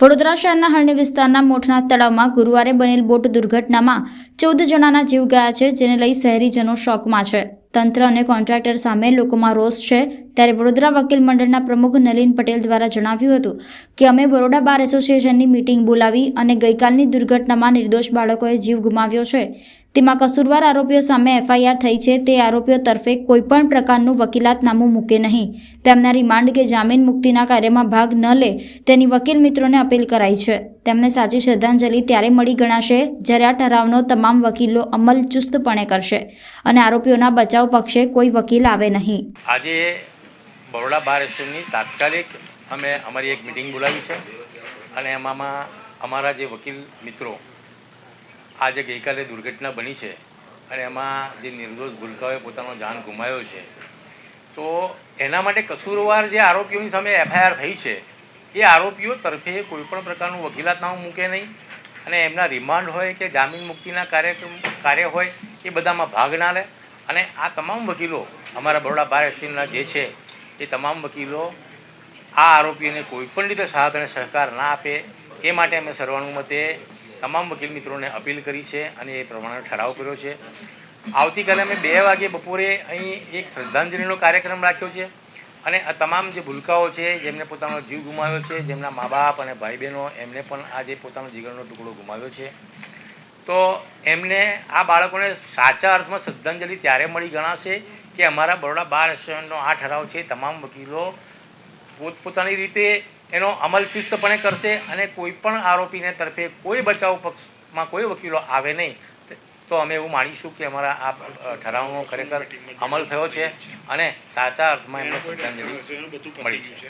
વડોદરા શહેરના હરણી વિસ્તારના મોઠના તળાવમાં ગુરુવારે બનેલ બોટ દુર્ઘટનામાં ચૌદ જણાના જીવ ગયા છે, જેને લઈ શહેરીજનો શોકમાં છે. તંત્ર અને કોન્ટ્રાક્ટર સામે લોકોમાં રોષ છે ત્યારે વડોદરા વકીલ મંડળના પ્રમુખ નલિન પટેલ દ્વારા જણાવ્યું હતું કે અમે બરોડા બાર એસોસિએશનની મીટિંગ બોલાવી અને ગઈકાલની દુર્ઘટનામાં નિર્દોષ બાળકોએ જીવ ગુમાવ્યો છે. તેમાં કસૂરવાર આરોપીઓ સામે એફઆઈઆર થઈ છે. તે આરોપીઓ તરફે કોઈપણ પ્રકારનું વકીલાતનામું મૂકે નહીં. તેમના રિમાન્ડ કે જામીન મુક્તિના કાર્યમાં ભાગ ન લે તેની વકીલ મિત્રોને અપીલ કરાઈ છે. તેમને સાચી શ્રદ્ધાંજલિ ત્યારે મળી ગણાશે જ્યારે આ ઠરાવનો તમામ વકીલો અમલ ચુસ્તપણે કરશે અને આરોપીઓના બચાવ પક્ષે કોઈ વકીલ આવે નહીં. આજે બરોડા બાર એસોસિએશનની તાત્કાલિક અમે અમારી એક મિટિંગ બોલાવી છે અને એમાંમાં અમારા જે વકીલ મિત્રો આ જે ગઈકાલે દુર્ઘટના બની છે અને એમાં જે નિર્દોષ ભૂલકાઓએ પોતાનો જાન ગુમાવ્યો છે, તો એના માટે કસૂરવાર જે આરોપીઓની સામે એફઆઈઆર થઈ છે, એ આરોપીઓ તરફે કોઈપણ પ્રકારનું વકીલાતનામું મૂકે નહીં અને એમના રિમાન્ડ હોય કે જામીન મુક્તિના કાર્યક્રમ કાર્ય હોય એ બધામાં ભાગ ના લે અને આ તમામ વકીલો અમારા બરોડા બાર એસોસિએશનના જે છે એ તમામ વકીલો આ આરોપીઓને કોઈપણ રીતે સાથ અને સહકાર ના આપે, એ માટે અમે સર્વાનુમતે તમામ વકીલ મિત્રોને અપીલ કરી છે અને એ પ્રમાણે ઠરાવ કર્યો છે. આવતીકાલે અમે બે વાગે બપોરે અહીં એક શ્રદ્ધાંજલિનો કાર્યક્રમ રાખ્યો છે અને આ તમામ જે ભૂલકાઓ છે, જેમને પોતાનો જીવ ગુમાવ્યો છે, જેમના મા બાપ અને ભાઈ બહેનો, એમને પણ આજે પોતાનો જીગરનો ટુકડો ગુમાવ્યો છે. તો એમને આ બાળકોને સાચા અર્થમાં શ્રદ્ધાંજલિ ત્યારે મળી ગણાશે કે અમારા બરોડા બાર એસોસિએશનનો આ ઠરાવ છે. તમામ વકીલો પોતપોતાની રીતે એનો અમલ ચુસ્તપણે કરશે અને કોઈ પણ આરોપીને તરફે કોઈ બચાવ પક્ષમાં કોઈ વકીલો આવે નહીં. તો અમે એવું માનીશું કે અમારા આ ઠરાવનો ખરેખર અમલ થયો છે અને સાચા અર્થમાં એમને શ્રદ્ધાંજલિ મળી છે.